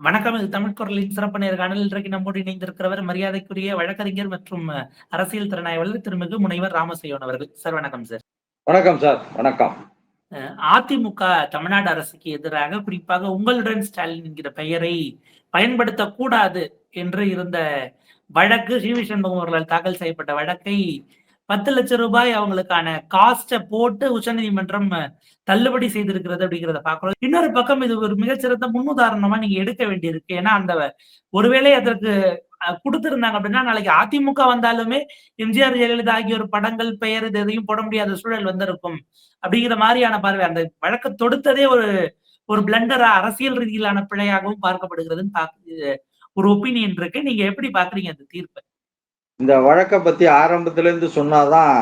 வணக்கம். இது தமிழ் குரலின் சிறப்பு நேர்காணல். இன்றைக்கு நம்மோடு இணைந்திருக்கிறவர் மரியாதைக்குரிய வழக்கறிஞர் மற்றும் அரசியல் திறனாய்வாளர் திருமிகு முனைவர் ராமசெய்யோன் அவர்கள். சார் வணக்கம் சார். வணக்கம் சார். வணக்கம். அதிமுக தமிழ்நாடு அரசுக்கு எதிராக குறிப்பாக உங்களுடன் ஸ்டாலின் என்கிற பெயரை பயன்படுத்தக்கூடாது என்று இருந்த வழக்கு. சண்முகம் அவர்களால் தாக்கல் செய்யப்பட்ட வழக்கை பத்து லட்சம் ரூபாய் அவங்களுக்கான காஸ்ட போட்டு உச்சநீதிமன்றம் தள்ளுபடி செய்திருக்கிறது அப்படிங்கிறத பார்க்கிறோம். இன்னொரு பக்கம் இது ஒரு மிகச்சிறந்த முன்னுதாரணமா நீங்க எடுக்க வேண்டியிருக்கு. ஏன்னா, அந்த ஒருவேளை அதற்கு அ அப்படின்னா, நாளைக்கு அதிமுக வந்தாலுமே எம்ஜிஆர், ஜெயலலிதா ஆகியோர் படங்கள், பெயர் இது எதையும் போட முடியாத சூழல் வந்திருக்கும். அப்படிங்கிற மாதிரியான பார்வை. அந்த வழக்க தொடுத்ததே ஒரு ஒரு பிளண்டரா அரசியல் ரீதியிலான பிழையாகவும் பார்க்கப்படுகிறதுன்னு பாக் ஒரு ஒப்பீனியன் இருக்கு. நீங்க எப்படி பாக்குறீங்க அந்த தீர்ப்பை இந்த வழக்க பத்தி ஆரம்பத்திலேருந்து சொன்னாதான்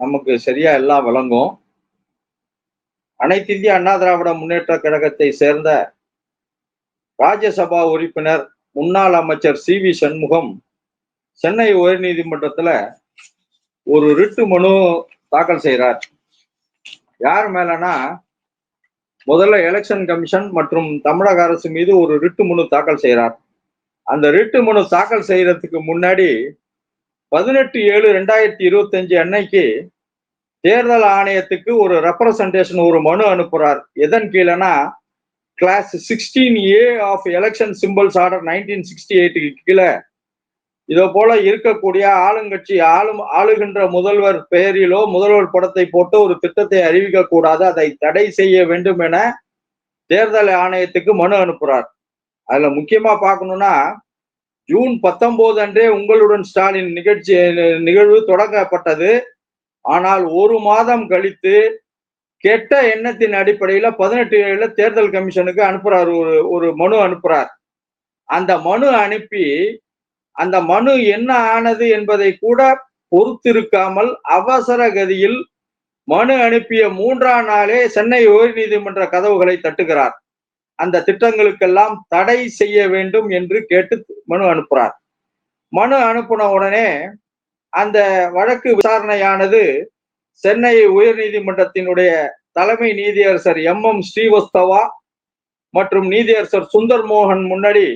நமக்கு சரியா எல்லாம் விளங்கும். அனைத்து இந்திய அண்ணா திராவிட முன்னேற்ற கழகத்தை சேர்ந்த ராஜ்யசபா உறுப்பினர், முன்னாள் அமைச்சர் சி வி சண்முகம் சென்னை உயர்நீதிமன்றத்துல ஒரு ரிட்டு மனு தாக்கல் செய்கிறார் யார் மேலனா, முதல்ல எலெக்ஷன் கமிஷன் மற்றும் தமிழக அரசு மீது ஒரு ரிட்டு மனு தாக்கல் செய்கிறார் அந்த ரிட்டு மனு தாக்கல் செய்யறதுக்கு முன்னாடி 18/7/2025 அன்னைக்கு தேர்தல் ஆணையத்துக்கு ஒரு ரெப்ரசன்டேஷன் ஒரு மனு அனுப்புறார். எதன் கீழேனா clause 16A of election symbols order 1968க்கு கீழ இதோ போல இருக்கக்கூடிய ஆளுங்கட்சி ஆளும் ஆளுகின்ற முதல்வர் பெயரிலோ, முதல்வர் படத்தை போட்டு ஒரு திட்டத்தை அறிவிக்க கூடாது. அதை தடை செய்ய வேண்டும் என தேர்தல் ஆணையத்துக்கு மனு அனுப்புறார். அதுல முக்கியமா பார்க்கணும்னா, ஜூன் 19 அன்றே உங்களுடன் ஸ்டாலின் நிகழ்ச்சி நிகழ்வு தொடங்கப்பட்டது. ஆனால் ஒரு மாதம் கழித்து கெட்ட எண்ணத்தின் அடிப்படையில 18/7ல தேர்தல் கமிஷனுக்கு அனுப்புறாரு ஒரு ஒரு மனு அனுப்புறார். அந்த மனு அனுப்பி, அந்த மனு என்ன ஆனது என்பதை கூட பொறுத்திருக்காமல் அவசர கதியில் மனு அனுப்பிய மூன்றாம் நாளே சென்னை உயர்நீதிமன்ற கதவுகளை தட்டுகிறார். அந்த திட்டங்களுக்கெல்லாம் தடை செய்ய வேண்டும் என்று கேட்டு மனு அனுப்புறார். மனு அனுப்புன உடனே அந்த வழக்கு விசாரணையானது சென்னை உயர்நீதிமன்றத்தினுடைய தலைமை நீதியரசர் எம்.எம். ஸ்ரீவஸ்தவா மற்றும் நீதியரசர் சுந்தர் மோகன் முன்னாடி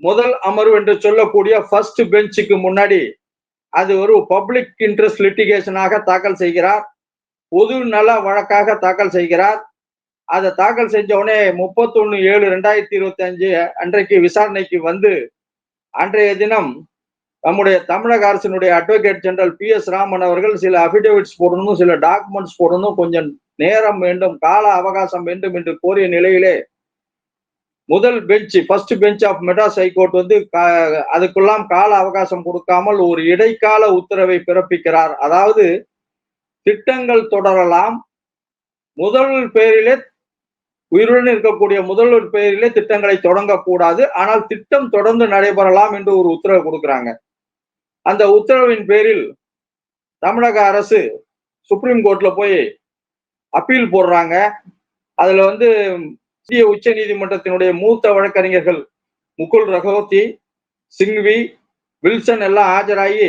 முதல் அமர்வு என்று சொல்லக்கூடிய ஃபர்ஸ்ட் பெஞ்சுக்கு முன்னாடி அது ஒரு பப்ளிக் இன்ட்ரெஸ்ட் லிட்டிகேஷனாக தாக்கல் செய்கிறார். பொது நல வழக்காக தாக்கல் செய்கிறார். அதை தாக்கல் செஞ்ச உடனே 31/7/2025 அன்றைக்கு விசாரணைக்கு வந்து, அன்றைய தினம் நம்முடைய தமிழக அரசினுடைய அட்வொகேட் ஜெனரல் பி.எஸ். ராமன் அவர்கள் சில அபிடேவிட்ஸ் போடணும், சில டாக்குமெண்ட்ஸ் போடணும், கொஞ்சம் நேரம் வேண்டும், கால அவகாசம் வேண்டும் என்று கோரிய நிலையிலே முதல் bench first bench of Madras high court வந்து அதுக்கெல்லாம் கால அவகாசம் கொடுக்காமல் ஒரு இடைக்கால உத்தரவை பிறப்பிக்கிறார். அதாவது திட்டங்கள் தொடரலாம். முதல் பேரிலே உயிருடன் இருக்கக்கூடிய முதல்வர் பெயரிலே திட்டங்களை தொடங்கக்கூடாது. ஆனால் திட்டம் தொடர்ந்து நடைபெறலாம் என்று ஒரு உத்தரவு கொடுக்குறாங்க. அந்த உத்தரவின் பேரில் தமிழக அரசு சுப்ரீம் கோர்ட்ல போய் அப்பீல் போடுறாங்க. அதுல வந்து இந்திய உச்ச நீதிமன்றத்தினுடைய மூத்த வழக்கறிஞர்கள் முகுல் ரஹோத்தி, சிங்வி, வில்சன் எல்லாம் ஆஜராகி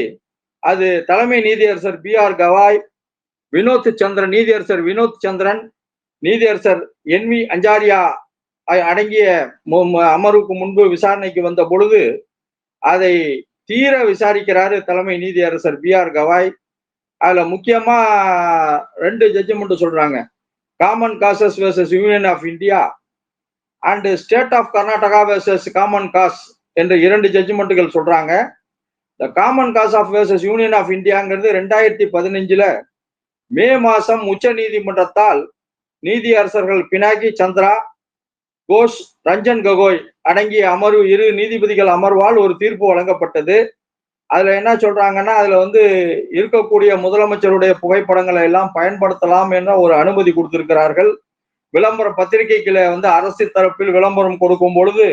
அது தலைமை நீதியரசர் பி.ஆர். கவாய், வினோத் சந்திரன் நீதியரசர் வினோத் சந்திரன், நீதியரசர் என்.வி. அஞ்சாரியா அடங்கிய அமர்வுக்கு முன்பு விசாரணைக்கு வந்த பொழுது அதை தீர விசாரிக்கிறாரு தலைமை நீதியரசர் பி.ஆர். கவாய். அதுல முக்கியமா ரெண்டு ஜட்ஜ்மெண்ட் சொல்றாங்க. Common cause versus union of India and state of Karnataka versus common cause என்ற இரண்டு ஜட்ஜ்மெண்ட்டுகள் சொல்றாங்க. The common cause of versus union of இந்தியாங்கிறது 2015ல மே மாசம் உச்ச நீதிமன்றத்தால் நீதியரசர்கள் பினாகி சந்திரா, கோஷ், ரஞ்சன் கோகோய் அடங்கிய அமர்வு இரு நீதிபதிகள் அமர்வால் ஒரு தீர்ப்பு வழங்கப்பட்டது. அதுல என்ன சொல்றாங்கன்னா, அதுல வந்து இருக்கக்கூடிய முதலமைச்சருடைய புகைப்படங்களை எல்லாம் பயன்படுத்தலாம் என்ற ஒரு அனுமதி கொடுத்திருக்கிறார்கள். விளம்பர பத்திரிகைகளை வந்து அரசு தரப்பில் விளம்பரம் கொடுக்கும் பொழுது,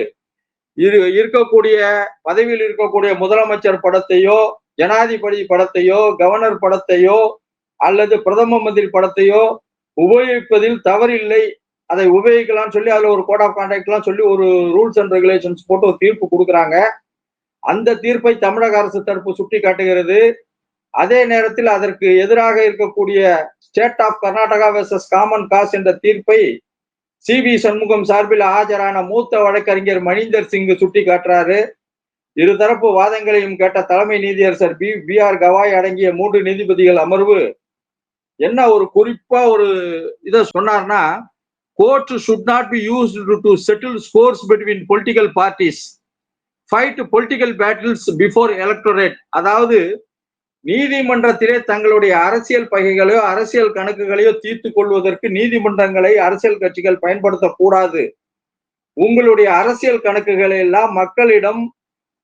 இரு இருக்கக்கூடிய பதவியில் இருக்கக்கூடிய முதலமைச்சர் படத்தையோ, ஜனாதிபதி படத்தையோ, கவர்னர் படத்தையோ அல்லது பிரதம மந்திரி படத்தையோ உபயோகிப்பதில் தவறில்லை. அதை உபயோகிக்கலாம்னு சொல்லி அதுல ஒரு கோட் ஆஃப் கான்டாக்ட்லாம் சொல்லி ஒரு ரூல்ஸ் அண்ட் ரெகுலேஷன்ஸ் போட்டு ஒரு தீர்ப்பு கொடுக்குறாங்க. அந்த தீர்ப்பை தமிழக அரசு தரப்பு சுட்டி காட்டுகிறது அதே நேரத்தில் அதற்கு எதிராக இருக்கக்கூடிய state of Karnataka versus common cause என்ற தீர்ப்பை சிபி சண்முகம் சார்பில் ஆஜரான மூத்த வழக்கறிஞர் மணிந்தர் சிங் சுட்டி காட்டுறாரு இருதரப்பு வாதங்களையும் கேட்ட தலைமை நீதியரசர் பி பி ஆர் கவாய் அடங்கிய மூன்று நீதிபதிகள் அமர்வு என்ன ஒரு குறிப்பா ஒரு இதை சொன்னார்னா court should not be used to settle scores between political parties fight political battles before electorate அதாவது நீதிமன்றத்திலே தங்களுடைய அரசியல் பகைகளையோ அரசியல் கணக்குகளையோ தீர்த்து கொள்வதற்கு நீதிமன்றங்களை அரசியல் கட்சிகள் பயன்படுத்தக்கூடாது. உங்களுடைய அரசியல் கணக்குகளை எல்லாம் மக்களிடம்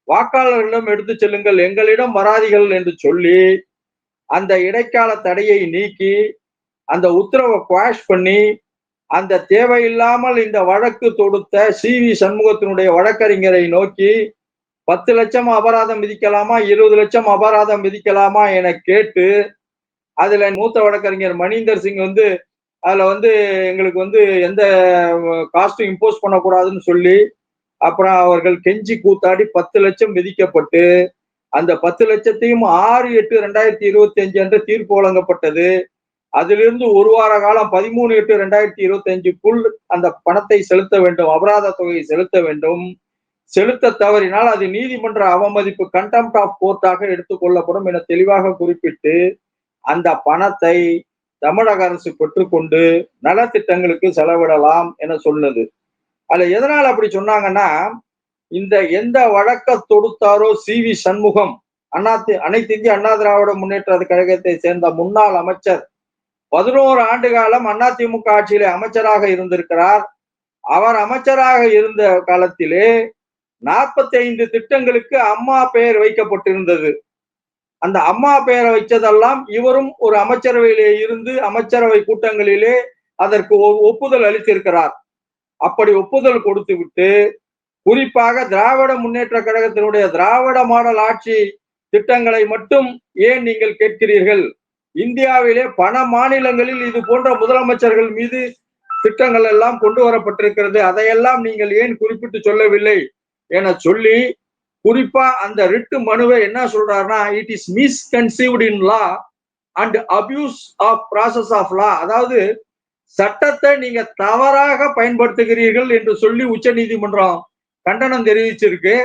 வாக்காளர்களிடம் எடுத்து செல்லுங்கள் எங்களிடம் வராதிகள் என்று சொல்லி அந்த இடைக்கால தடையை நீக்கி அந்த உத்தரவை குவாஷ் பண்ணி அந்த தேவையில்லாமல் இந்த வழக்கு தொடுத்த சி வி சண்முகத்தினுடைய வழக்கறிஞரை நோக்கி பத்து லட்சம் அபராதம் விதிக்கலாமா இருபது லட்சம் அபராதம் விதிக்கலாமா என கேட்டு அதுல மூத்த வழக்கறிஞர் மணீந்தர் சிங் வந்து அதுல வந்து எங்களுக்கு வந்து எந்த காஸ்டும் இம்போஸ் பண்ணக்கூடாதுன்னு சொல்லி அப்புறம் அவர்கள் கெஞ்சி கூத்தாடி பத்து லட்சம் விதிக்கப்பட்டு அந்த பத்து லட்சத்தையும் ஆறு எட்டு ரெண்டாயிரத்தி இருபத்தி அஞ்சு அன்று தீர்ப்பு வழங்கப்பட்டது. அதிலிருந்து ஒரு வார காலம் பதிமூணு எட்டு ரெண்டாயிரத்தி இருபத்தி அஞ்சுக்குள் அந்த பணத்தை செலுத்த வேண்டும் அபராத தொகையை செலுத்த வேண்டும். செலுத்த தவறினால் அது நீதிமன்ற அவமதிப்பு கண்டெம்ட் ஆஃப் கோர்ட்டாக எடுத்துக்கொள்ளப்படும் என தெளிவாக குறிப்பிட்டு அந்த பணத்தை தமிழக அரசு பெற்றுக்கொண்டு நலத்திட்டங்களுக்கு செலவிடலாம் என சொன்னது அதுல எதனால் அப்படி சொன்னாங்கன்னா இந்த எந்த வழக்க தொடுத்தாரோ சி வி சண்முகம் அண்ணா அனைத்து இந்திய அண்ணா திராவிட முன்னேற்ற கழகத்தை சேர்ந்த முன்னாள் அமைச்சர் பதினோரு ஆண்டு காலம் அதிமுக ஆட்சியிலே அமைச்சராக இருந்திருக்கிறார். அவர் அமைச்சராக இருந்த காலத்திலே நாற்பத்தி ஐந்து திட்டங்களுக்கு அம்மா பெயர் வைக்கப்பட்டிருந்தது. அந்த அம்மா பெயரை வைத்ததெல்லாம் இவரும் ஒரு அமைச்சரவையிலே இருந்து அமைச்சரவை கூட்டங்களிலே அதற்கு ஒப்புதல் அளித்திருக்கிறார். அப்படி ஒப்புதல் கொடுத்து விட்டு குறிப்பாக திராவிட முன்னேற்ற கழகத்தினுடைய திராவிட மாடல் ஆட்சி திட்டங்களை மட்டும் ஏன் நீங்கள் கேட்கிறீர்கள்? இந்தியாவிலே பல மாநிலங்களில் இது போன்ற முதலமைச்சர்கள் மீது திட்டங்கள் எல்லாம் கொண்டு வரப்பட்டிருக்கிறது. அதையெல்லாம் நீங்கள் ஏன் குறிப்பிட்டு சொல்லவில்லை? என சொல்லி குறிப்பா அந்த ரிட்டு மனுவை என்ன சொல்றாருன்னா it is misconceived in law and abuse of process of law அதாவது சட்டத்தை நீங்க தவறாக பயன்படுத்துகிறீர்கள் என்று சொல்லி உச்ச நீதிமன்றம் கண்டனம் தெரிவிச்சிருக்கு.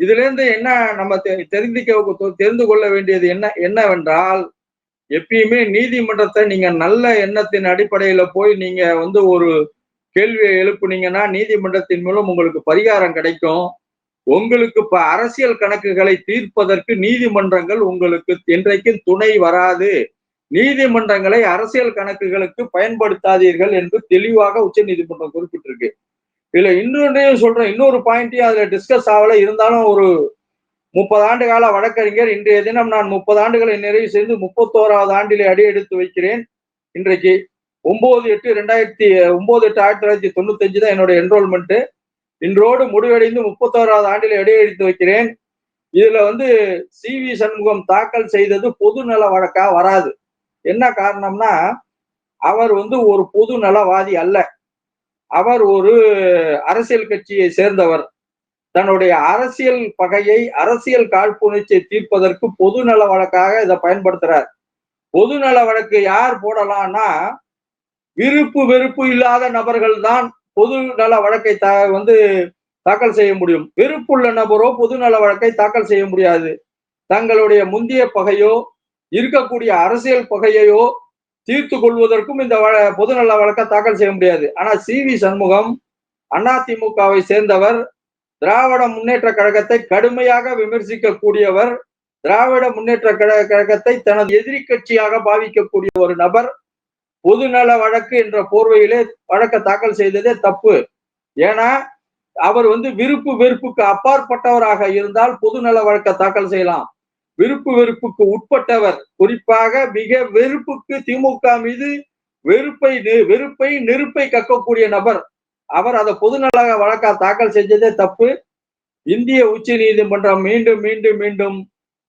இதுல இருந்து என்ன நம்ம தெரிந்திக்க தெரிந்து கொள்ள வேண்டியது என்ன என்னவென்றால் எப்பயுமே நீதிமன்றத்தை நீங்க நல்ல எண்ணத்தின் அடிப்படையில போய் நீங்க வந்து ஒரு கேள்வியை எழுப்புனீங்கன்னா நீதிமன்றத்தின் மூலம் உங்களுக்கு பரிகாரம் கிடைக்கும். உங்களுக்கு இப்ப அரசியல் கணக்குகளை தீர்ப்பதற்கு நீதிமன்றங்கள் உங்களுக்கு என்றைக்கும் துணை வராது. நீதிமன்றங்களை அரசியல் கணக்குகளுக்கு பயன்படுத்தாதீர்கள் என்று தெளிவாக உச்ச நீதிமன்றம் குறிப்பிட்டிருக்கு. இதுல இன்னொன்றையும் சொல்றேன். இன்னொரு பாயிண்ட்டையும் அதுல டிஸ்கஸ் ஆகல. இருந்தாலும் ஒரு முப்பது ஆண்டு கால வழக்கறிஞர் இன்றைய தினம் நான் முப்பது ஆண்டுகளை நிறைவு செய்து முப்பத்தோராவது ஆண்டிலே அடி எடுத்து வைக்கிறேன். இன்றைக்கு ஒன்பது எட்டு ரெண்டாயிரத்தி ஒன்பது எட்டு ஆயிரத்தி தொள்ளாயிரத்தி தொண்ணூத்தஞ்சு தான் என்னோட என்ரோல்மெண்ட் இன்றோடு முடிவடைந்து முப்பத்தோராவது ஆண்டில் இடையெடுத்து வைக்கிறேன். இதுல வந்து சி வி சண்முகம் தாக்கல் செய்தது பொது நல வழக்கா வராது. என்ன காரணம்னா அவர் வந்து ஒரு பொது நலவாதி அல்ல. அவர் ஒரு அரசியல் கட்சியை சேர்ந்தவர். தன்னுடைய அரசியல் பகையை அரசியல் காழ்ப்புணர்ச்சியை தீர்ப்பதற்கு பொது நல வழக்காக இதை பயன்படுத்துறார். பொது நல வழக்கு யார் போடலாம்னா விருப்பு வெறுப்பு இல்லாத நபர்கள் தான் பொது நல வழக்கை த வந்து தாக்கல் செய்ய முடியும். வெறுப்புள்ள நபரோ பொது நல வழக்கை தாக்கல் செய்ய முடியாது. தங்களுடைய முந்தைய பகையோ இருக்கக்கூடிய அரசியல் பகையையோ தீர்த்து கொள்வதற்கும் இந்த பொது நல வழக்கை தாக்கல் செய்ய முடியாது. ஆனா சி வி சண்முகம் அதிமுகவை சேர்ந்தவர் திராவிட முன்னேற்ற கழகத்தை கடுமையாக விமர்சிக்க கூடியவர் திராவிட முன்னேற்ற கழகத்தை தனது எதிரி கட்சியாக பாவிக்கக்கூடிய ஒரு நபர் பொதுநல வழக்கு என்ற போர்வையிலே வழக்க தாக்கல் செய்ததே தப்பு. ஏன்னா அவர் வந்து விருப்பு வெறுப்புக்கு அப்பாற்பட்டவராக இருந்தால் பொதுநல வழக்க தாக்கல் செய்யலாம். விருப்பு வெறுப்புக்கு உட்பட்டவர். குறிப்பாக மிக வெறுப்புக்கு திமுக மீது வெறுப்பை வெறுப்பை நெருப்பை கக்கக்கூடிய நபர். அவர் அதை பொதுநல வழக்கா தாக்கல் செஞ்சதே தப்பு. இந்திய உச்ச நீதிமன்றம் மீண்டும் மீண்டும் மீண்டும்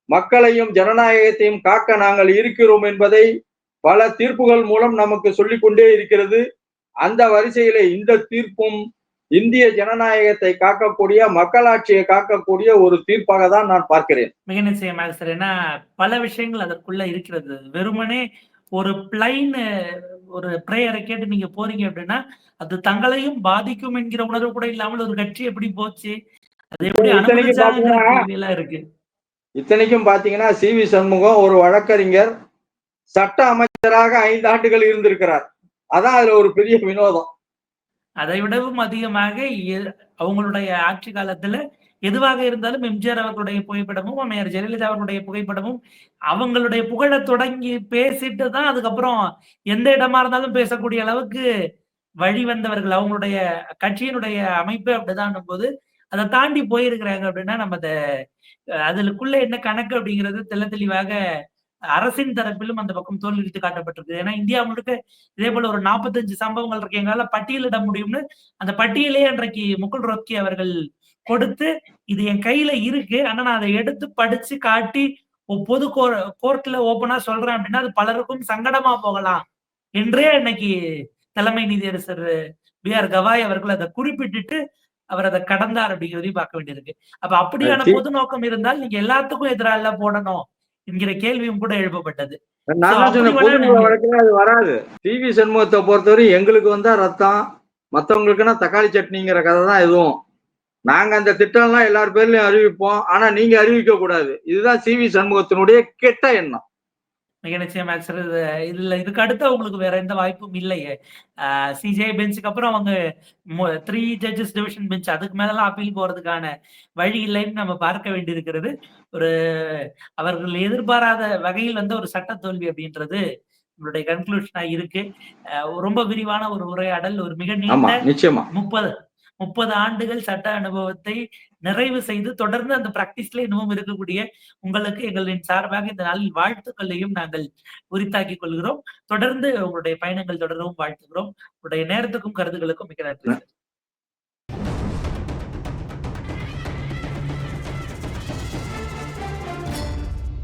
மக்களையும் ஜனநாயகத்தையும் காக்க நாங்கள் இருக்கிறோம் என்பதை பல தீர்ப்புகள் மூலம் நமக்கு சொல்லிக்கொண்டே இருக்கிறது. அந்த வரிசையில இந்த தீர்ப்பும் இந்திய ஜனநாயகத்தை காக்கக்கூடிய மக்களாட்சியை காக்கக்கூடிய ஒரு தீர்ப்பாக தான் நான் பார்க்கிறேன். மிக நிச்சயமாக சார். ஏன்னா பல விஷயங்கள் அதற்குள்ள இருக்கிறது. வெறுமனே ஒரு பிளைன் ஒரு பிரேயரை கேட்டு நீங்க போறீங்க அப்படின்னா அது தங்களையும் பாதிக்கும் என்கிற உணர்வு கூட இல்லாமல் ஒரு கட்சி எப்படி போச்சு? அது எப்படி இருக்கு. இத்தனைக்கும் பாத்தீங்கன்னா சி வி சண்முகம் ஒரு வழக்கறிஞர் சட்ட அமைச்சராக ஐந்து ஆண்டுகள் இருந்திருக்கிறார். அதான் அதுல ஒரு பெரிய வினோதம். அதை விடவும் அதிகமாக எ- அவங்களுடைய ஆட்சி காலத்துல எதுவாக இருந்தாலும் எம்ஜிஆர் அவர்களுடைய புகைப்படமும் அம்மையார் ஜெயலலிதா அவர்களுடைய புகைப்படமும் அவங்களுடைய புகழ தொடங்கி பேசிட்டு தான் அதுக்கப்புறம் எந்த இடமா இருந்தாலும் பேசக்கூடிய அளவுக்கு வழி வந்தவர்கள் அவங்களுடைய கட்சியினுடைய அமைப்பு அப்படிதான் போது அதை தாண்டி போயிருக்கிறாங்க அப்படின்னா நம்ம அதை அதுக்குள்ள என்ன கணக்கு அப்படிங்கிறது தெள்ள தெளிவாக அரசின் தரப்பிலும் அந்த பக்கம் தோல்வித்து காட்டப்பட்டிருக்கு. ஏன்னா இந்தியா முழுக்க இதே போல ஒரு நாற்பத்தஞ்சு சம்பவங்கள் இருக்கு. எங்களால பட்டியலிட முடியும்னு அந்த பட்டியலே அன்றைக்கு முகுல் ரோத்கி அவர்கள் கொடுத்து இது என் கையில இருக்கு. ஆனா நான் அதை எடுத்து படிச்சு காட்டி பொது கோர்ட்ல ஓபனா சொல்றேன் அப்படின்னா அது பலருக்கும் சங்கடமா போகலாம் என்றே இன்னைக்கு தலைமை நீதியரசர் பி ஆர் கவாய் அவர்கள் அதை குறிப்பிட்டுட்டு அவர் அதை கடந்தார் அப்படிங்கிறதையும் பார்க்க வேண்டியிருக்கு. அப்ப அப்படியான பொது நோக்கம் இருந்தால் நீங்க எல்லாத்துக்கும் எதிராக போடணும். என்கிற கேள்வியும் கூட எழுப்பப்பட்டது. வராது. சி வி சண்முகத்தை பொறுத்தவரை எங்களுக்கு வந்தா ரத்தம் மத்தவங்களுக்குன்னா தக்காளி சட்னிங்கிற கதை தான் இதுவும். நாங்க அந்த திட்டம்லாம் எல்லார் பேர்லயும் அறிவிப்போம். ஆனா நீங்க அறிவிக்க கூடாது. இதுதான் சி வி சண்முகத்தினுடைய கெட்ட எண்ணம். மிக இது இதுல இதுக்கு அடுத்து அவங்களுக்கு வேற எந்த வாய்ப்பும் இல்லையே. சிஜே பெஞ்சுக்கு அப்புறம் அவங்க த்ரீ ஜட்ஜஸ் டிவிஷன் பெஞ்ச் அதுக்கு மேலலாம் அப்பீல் போறதுக்கான வழி இல்லைன்னு நம்ம பார்க்க வேண்டியிருக்கிறது. ஒரு அவர்கள் எதிர்பாராத வகையில் வந்த ஒரு சட்ட தோல்வி அப்படின்றது உங்களுடைய கன்க்ளூஷனா இருக்கு. ரொம்ப விரிவான ஒரு உரையாடல் ஒரு மிக நீண்ட நிச்சயமா. முப்பது முப்பது ஆண்டுகள் சட்ட அனுபவத்தை நிறைவு செய்து தொடர்ந்து அந்த பிராக்டிஸ்ல இன்னமும் இருக்கக்கூடிய உங்களுக்கு எங்களின் சார்பாக இந்த நாளில் வாழ்த்துக்களையும் நாங்கள் உரித்தாக்கிக் கொள்கிறோம். தொடர்ந்து உங்களுடைய பயணங்கள் தொடரவும் வாழ்த்துகிறோம். உங்களுடைய நேரத்துக்கும் கருதுகளுக்கும் மிக நன்றி.